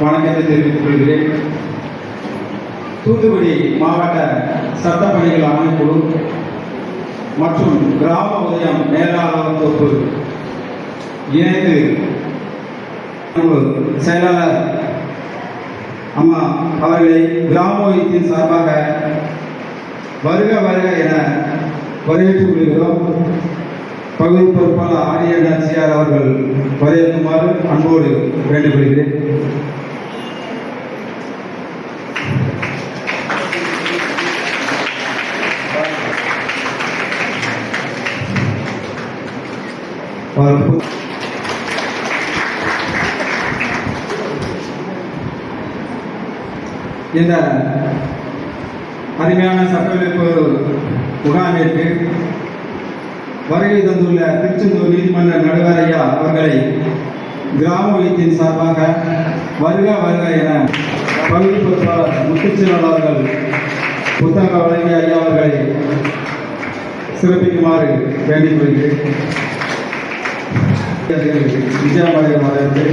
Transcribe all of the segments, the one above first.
வணக்கத்தை தெரிவித்துக் கொள்கிறேன். தூத்துக்குடி மாவட்ட சட்ட பணிகள் ஆணைக்குழு மற்றும் கிராம உதயம் மேலாளர் தொகுப்பு இணைந்து செயலாளர் அம்மா அவர்களை கிராம உதயத்தின் சார்பாக வருக வருக என வரவேற்றுக் கொள்கிறோம். பகுதி பொறுப்பாளர் ஆரிய நாச்சியார் அவர்கள் வரவேற்குமாறு அன்போடு வேண்டுகொள்கிறேன். இந்த அருமையான சட்டவிழிப்பு முகாமிற்கு வருகை தந்துள்ள திருச்செந்தூர் நீதிமன்ற நடுவரையா அவர்களை கிராம வைத்தியின் சார்பாக வருக வருக என பகுதி பொறுப்பாளர் முத்துச்செல்வன் அவர்கள் புத்தக வழங்கிய ஐயா அவர்களை சிறப்பிக்குமாறு வேண்டிக் கொள்கிறேன். விஜயமடைய வரவேற்று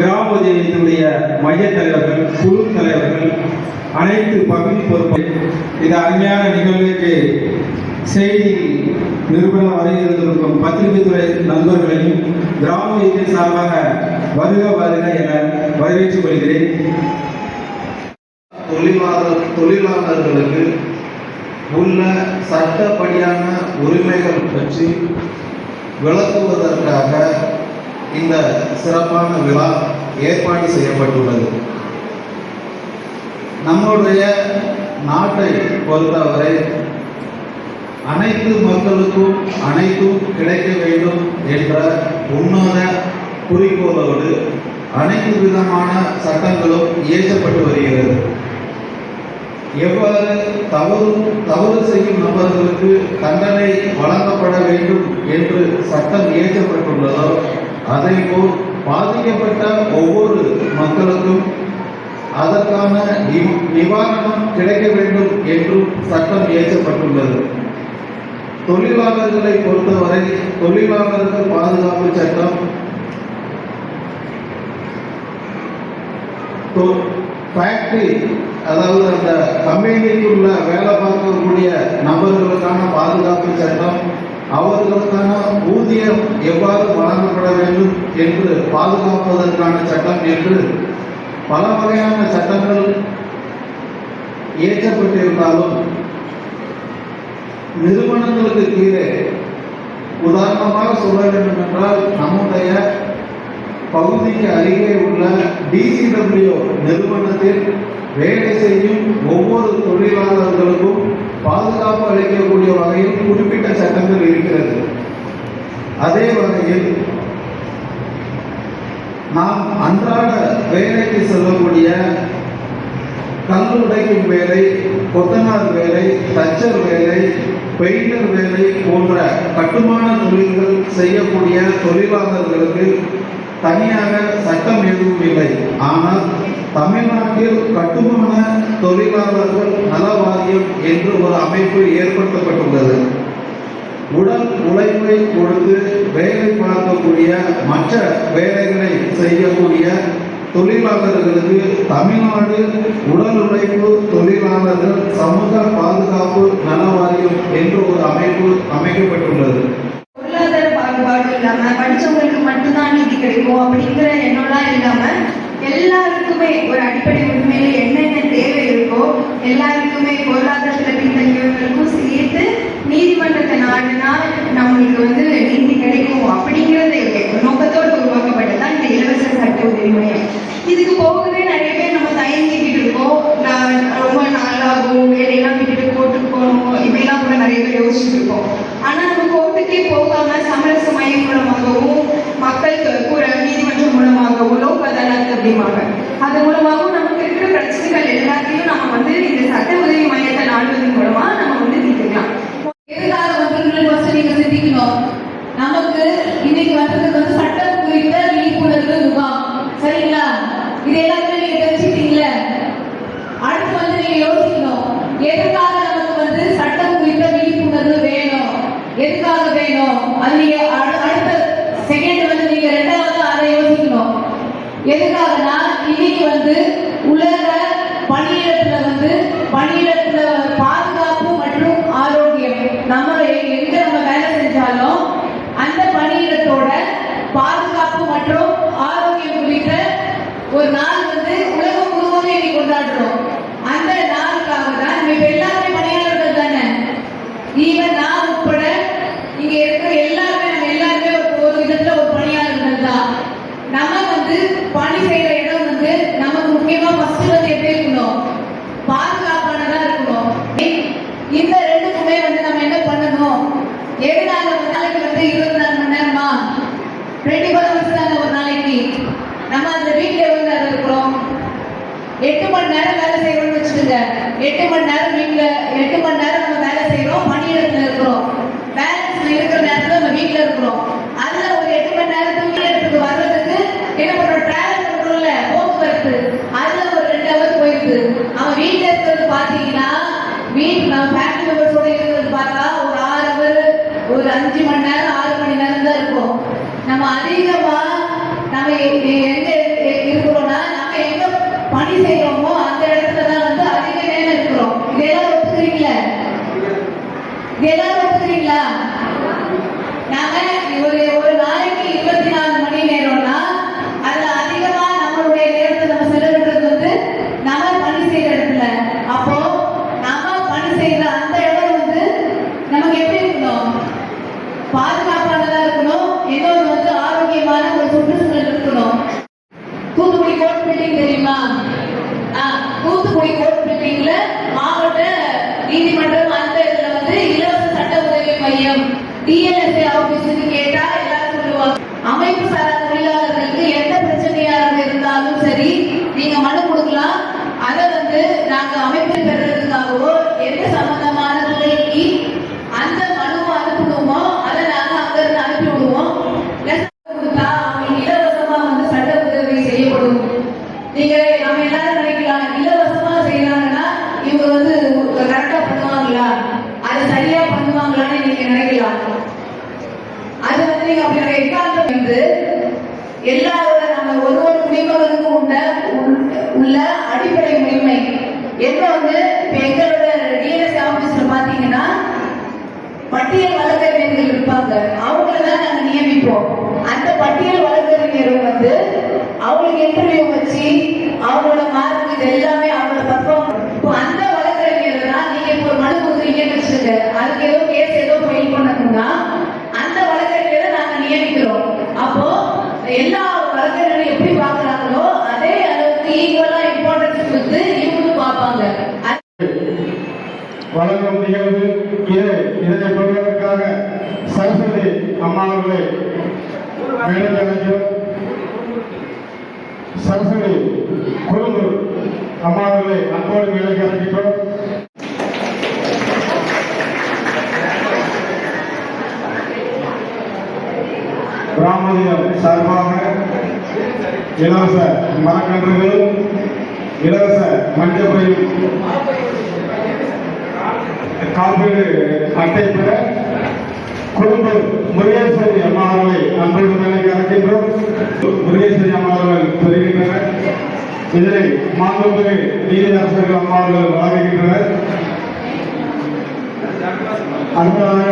கிராம உதவியினுடைய மைய தலைவர்கள் குழு தலைவர்கள் அனைத்து பகுதி பொறுப்பு இந்த அருமையான நிகழ்வுக்கு செய்தி நிறுவனம் அறிந்திருந்திருக்கும் பத்திரிகை துறை நண்பர்களையும் கிராம உதவியின் சார்பாக வருக வருக என வரவேற்றுக் கொள்கிறேன். தொழிலாளர் தொழிலாளர்களுக்கு உள்ள சட்டப்படியான உரிமைகள் பற்றி விளக்குவதற்காக இந்த சிறப்பான விழா ஏற்பாடு செய்யப்பட்டுள்ளது. நம்முடைய நாட்டை பொறுத்தவரை அனைத்து மக்களுக்கும் அனைத்தும் கிடைக்க வேண்டும் என்ற உன்னத குறிக்கோளோடு அனைத்து விதமான சட்டங்களும் இயற்றப்பட்டு வருகிறது. எவ்வாறு தவறு தவறு செய்யும் நபர்களுக்கு தண்டனை வழங்கப்பட வேண்டும் என்று சட்டம் இயற்ற அதேபோல் பாதிக்கப்பட்ட ஒவ்வொரு மக்களுக்கும் அதற்கான நிவாரணம் கிடைக்க வேண்டும் என்றும் சட்டம் இயற்றப்பட்டுள்ளது. தொழிலாளர்களை பொறுத்தவரை தொழிலாளர்கள் பாதுகாப்பு சட்டம் ஃபேக்டரி அதாவது அந்த கம்பெனிக்குள்ள வேலை பார்க்கக்கூடிய நபர்களுக்கான பாதுகாப்பு சட்டம் அவர்களுக்கான ஊதியம் எவ்வாறு வழங்கப்பட வேண்டும் என்று பாதுகாப்பதற்கான சட்டம் என்று பல வகையான சட்டங்கள் இயற்றப்பட்டிருந்தாலும் நிறுவனங்களுக்கு கீழே உதாரணமாக சொல்ல வேண்டும் என்றால் நம்முடைய பகுதிக்கு அருகே உள்ள டிசிடபிள்யூ நிறுவனத்தில் வேலை செய்யும் ஒவ்வொரு தொழிலாளர்களுக்கும் பாதுகாப்பு அளிக்கக்கூடிய வகையில் குறிப்பிட்ட அதே வகையில் நாம் அன்றாட வேலைக்கு செல்லக்கூடிய கல் உடைக்கும் வேலை கொத்தனார் வேலை தச்சர் வேலை பெயிண்டர் வேலை போன்ற கட்டுமான தொழில்கள் செய்யக்கூடிய தொழிலாளர்களுக்கு தனியாக சட்டம் எதுவும் இல்லை. ஆனால் தமிழ்நாட்டில் கட்டுமான தொழிலாளர்கள் நல வாரியம் என்று ஒரு அமைப்பு ஏற்படுத்தப்பட்டுள்ளது. உடல் உழைப்பை கொடுத்து வேலை பார்க்கக்கூடிய மற்ற வேலைகளை செய்யக்கூடிய தொழிலாளர்களுக்கு தமிழ்நாடு உடல் உழைப்பு தொழிலாளர்கள் சமூக பாதுகாப்பு நல வாரியம் என்று ஒரு அமைப்பு அமைக்கப்பட்டுள்ளது. பொருளாதார பாகுபாடு இல்லாம படிச்சவங்களுக்கு மட்டும்தான் நீதி கிடைக்கும் அப்படிங்கிற எண்ணம்லாம் இல்லாம எல்லாருக்குமே ஒரு அடிப்படை உரிமையில என்னென்ன தேவை இருக்கோ எல்லாருக்குமே பொருளாதாரத்துல பின்தங்கியவர்களுக்கும் சேர்த்து நீதிமன்றத்தை நாடுனா நம்மளுக்கு வந்து நீதி கிடைக்கும் அப்படிங்கிறது நோக்கத்தோடு உருவாக்கப்பட்டதான் இந்த இலவச சட்ட உரிமை இதுக்கு போகவே நிறைய பேர் நம்ம தயங்கிக்கிட்டு இருக்கோம். ரொம்ப நாளாகும் வேலையெல்லாம் விட்டுட்டு கோர்ட்டுக்கு போகணும் இப்படிலாம் கூட நிறைய பேர் யோசிச்சுட்டு இருக்கோம். ஆனா நம்ம கோர்ட்டுக்கே போ அப்படிம்பாங்க. அது மூலமாகவும் நமக்கு இருக்கிற பிரச்சனைகள் எல்லாத்தையும் நம்ம வந்து இந்த சட்ட உதவி மையத்தை நாடுவதன் மூலமா நம்ம வந்து தீர்த்துக்கலாம். எதுக்காக வந்தீங்கன்னு ஃபர்ஸ்ட் நீங்க சிந்திக்கணும் நமக்கு இன்னைக்கு வந்ததுக்கு வந்து சட்டம் குறித்த விழிப்புணர்வு முகாம். சரிங்களா? இது எல்லாமே நீங்க தெரிஞ்சுட்டீங்கல்ல அடுத்து வந்து நீங்க யோசிக்கணும். எதுக்காக நமக்கு வந்து சட்டம் குறித்த விழிப்புணர்வு வேணும். எதுக்காக வேணும்? அது நீங்க அடு- அடுத்த செகண்ட் வந்து நீங்க ரெண்டாவது அதை யோசிக்கணும் எதுக்காகனா இன்னைக்கு வந்து உலக பணியிடத்துல வந்து பணியிடத்துல பாதுகாப்பு மற்றும் ஆரோக்கியம் நம்ம எ- எங்க நம்ம வேலை செஞ்சாலும் அந்த பணியிடத்தோட பாதுகாப்பு மற்றும் ஆரோக்கியம் குறித்த ஒரு நாள் வந்து உலகம் முழுவதும் இன்னைக்கு கொண்டாடுறோம் அந்த நாளுக்காக தான் நம்ம இப்ப எல்லாருமே பணியாளர்கள் தானே ஈவன் நான் உட்பட இங்க இருக்கிற எல்லாருமே நம்ம எல்லாருமே ஒரு- ஒரு விதத்துல ஒரு பணியாளர்கள் தான் நம்ம வந்து பணி செய்யற இடம் வந்து நமக்கு முக்கியமா ஃபர்ஸ்ட் வந்து எப்படி இருக்கணும் பாதுகாப்பானதா இருக்கணும் இந்த ரெண்டுக்குமே வந்து நம்ம என்ன பண்ணணும் ஏழு நாள் ஒரு நாளைக்கு வந்து இருபத்தி நாலு மணி நேரமா டுவெண்ட்டி ஃபோர் ஹவர்ஸ் தாங்க ஒரு நாளைக்கு நம்ம அந்த வீட்ல எவ்வளவு நேரம் இருக்கிறோம் எட்டு மணி நேரம் வேலை செய்யறோம்னு வச்சுக்கோங்க. எட்டு மணி நேரம் வீட்டில் எட்டு மணி நேரம் நம்ம வேலை செய்யறோம் பணியிடத்துல இருக்கிறோம். பேலன்ஸ்ல இருக்கிற நேரத்துல நம்ம வீட்டில் இருக்கிறோம். அதுல ஒரு எட்டு மணி நேரம் தூங்கி இடத்துக்கு வர்றதுக்கு என்ன பண்றோம்? டிராவல் பண்றோம்ல போக்குவரத்து. அதுல ஒரு ரெண்டு ஹவர் போயிடுது. அவன் வீட்டில் இருக்கிறது பாத்தீங்கன்னா வீட்டு நம்ம ஃபேமிலி மெம்பர்ஸோட இருக்கிறது பார்த்தா ஒரு ஆறு ஹவர் ஒரு அஞ்சு மணி நேரம் ஆறு மணி நேரம் தான் இருக்கும். நம்ம அதிகமா நம்ம இதெல்லாம் நாங்க அதை சரியா பண்ணுவாங்களான்னு நீங்க நினைக்கலாம் அது வந்து நீங்க அப்படி எக்காரணம் வந்து எல்லாரோட நம்ம ஒரு ஒரு குடிமகனுக்கும் உள்ள உள்ள- உள்ள அடிப்படை உரிமை. என்ன வந்து இப்ப எங்களோட டிஎஸ் ஆபீஸ்ல பாத்தீங்கன்னா பட்டியல் வழக்கறிஞர்கள் இருப்பாங்க. அவங்கள தான் நாங்க நியமிப்போம். வழங்கும் நிகழ்வு. இது இதனை பெறுவதற்காக சரஸ்வதி அம்மா அவர்களை மேடைக்கு அழைக்கிறோம் சரஸ்வதி குழுந்து அம்மா அவர்களை அன்போடு மேடைக்கு அழைக்கிறோம் ராமதியம் சார்பாக இலவச மரக்கன்றுகள் இலவச மஞ்சள் பயிர் காப்பீடு அட்டை பெற குடும்ப முருகேஸ்வரி அம்மா அவர்களை அன்போடு வேலைக்கு அழைக்கின்றோம். முருகேஸ்வரி அம்மா அவர்கள் பெறுகின்றனர் இதனை மாண்புமிகு நீதியரசர்கள் அம்மா அவர்கள் வழங்குகின்றனர் அடுத்ததாக